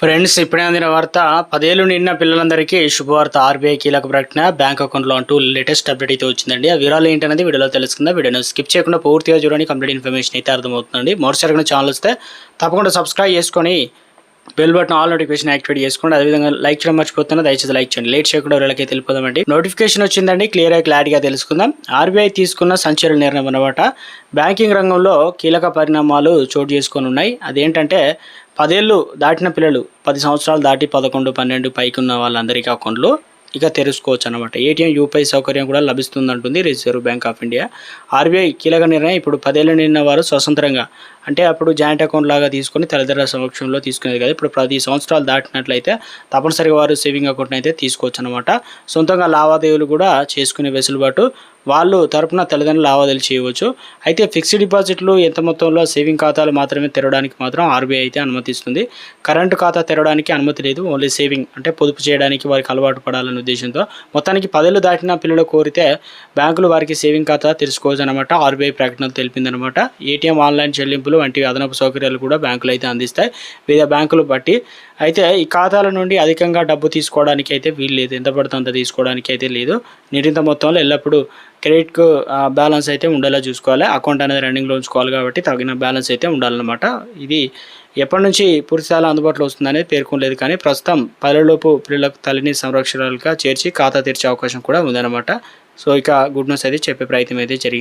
Friends ఇప్పుడే అందిన వార్త పదేళ్ళు నిన్న పిల్లలందరికీ శుభవార్త. ఆర్బీఐ కీలక ప్రకటన బ్యాంక్ అకౌంట్లో అంటూ లేటెస్ట్ అప్డేట్ అయితే వచ్చిందండి. ఆ వివరాలు ఏంటనేది వీడియోలో తెలుసుకుందాం. వీడియోను స్కిప్ చేయకుండా పూర్తిగా చూడండి. కంప్లీట్ ఇన్ఫర్మేషన్ అయితే అర్థమవుతుందండి. మొదటిసారిగా ఛానల్ వస్తే తప్పకుండా సబ్స్క్రైబ్ చేసుకొని bell button all notification activate చేసుకోండి. అదేవిధంగా లైక్ చేయడం మర్చిపోతున్నా దయచేసి లైక్ చేయండి. లేట్ చేయకుండా వాళ్ళకి తెలిపోదామండి నోటిఫికేషన్ వచ్చిందండి క్లియర్గా క్లారిటీగా తెలుసుకుందాం. ఆర్బీఐ తీసుకున్న సంచలన నిర్ణయం అనమాట బ్యాంకింగ్ రంగంలో కీలక పరిణామాలు చోటు చేసుకొని ఉన్నాయి. అదేంటంటే పదేళ్ళు దాటిన పిల్లలు పది సంవత్సరాలు దాటి పదకొండు పన్నెండు పైకి ఉన్న వాళ్ళందరికీ అకౌంట్లు ఇక తెరుచుకోవచ్చు అనమాట ఏటీఎం యూపీఐ సౌకర్యం కూడా లభిస్తుందంటుంది reserve bank of India. RBI కీలక నిర్ణయం ఇప్పుడు పదేళ్ళు నిన్న వారు స్వతంత్రంగా అంటే అప్పుడు జాయింట్ అకౌంట్ లాగా తీసుకొని తల్లిదండ్రుల సమక్షంలో తీసుకునేది కదా. ఇప్పుడు పది సంవత్సరాలు దాటినట్లయితే తప్పనిసరిగా వారు సేవింగ్ అకౌంట్ అయితే తీసుకోవచ్చు అనమాట సొంతంగా లావాదేవీలు కూడా చేసుకునే వెసులుబాటు వాళ్ళు తరపున తల్లిదండ్రులు లావాదేవీలు చేయవచ్చు. అయితే ఫిక్స్డ్ డిపాజిట్లు ఎంత మొత్తంలో సేవింగ్ ఖాతాలు మాత్రమే తెరవడానికి మాత్రం ఆర్బీఐ అయితే అనుమతిస్తుంది. కరెంటు ఖాతా తెరవడానికి అనుమతి లేదు. ఓన్లీ సేవింగ్ అంటే పొదుపు చేయడానికి వారికి అలవాటు పడాలనే ఉద్దేశంతో మొత్తానికి పదేళ్ళు దాటిన పిల్లలు కోరితే బ్యాంకులు వారికి సేవింగ్ ఖాతా తెరుచుకోవచ్చు అనమాట ఆర్బీఐ ప్రకటనలు తెలిపిందనమాట ఏటీఎం ఆన్లైన్ చెల్లింపులు వంటి అదనపు సౌకర్యాలు కూడా బ్యాంకులు అయితే అందిస్తాయి. వివిధ బ్యాంకులు బట్టి అయితే ఈ ఖాతాల నుండి అధికంగా డబ్బు తీసుకోవడానికి అయితే వీలు లేదు. ఎంత పడితే అంత తీసుకోవడానికి అయితే లేదు. నిరింత మొత్తంలో ఎల్లప్పుడూ క్రెడిట్ బ్యాలెన్స్ అయితే ఉండేలా చూసుకోవాలి. అకౌంట్ అనేది రన్నింగ్లో ఉంచుకోవాలి కాబట్టి తగిన బ్యాలెన్స్ అయితే ఉండాలన్నమాట. ఇది ఎప్పటి నుంచి పూర్తిస్థాయిలో అందుబాటులో వస్తుందనేది పేర్కొనలేదు కానీ ప్రస్తుతం పల్లెలోపు పిల్లలకు తల్లిని సంరక్షణలుగా చేర్చి ఖాతా తెరిచే అవకాశం కూడా ఉందన్నమాట. సో ఇక గుడ్ న్యూస్ అయితే చెప్పే ప్రయత్నం అయితే జరిగింది.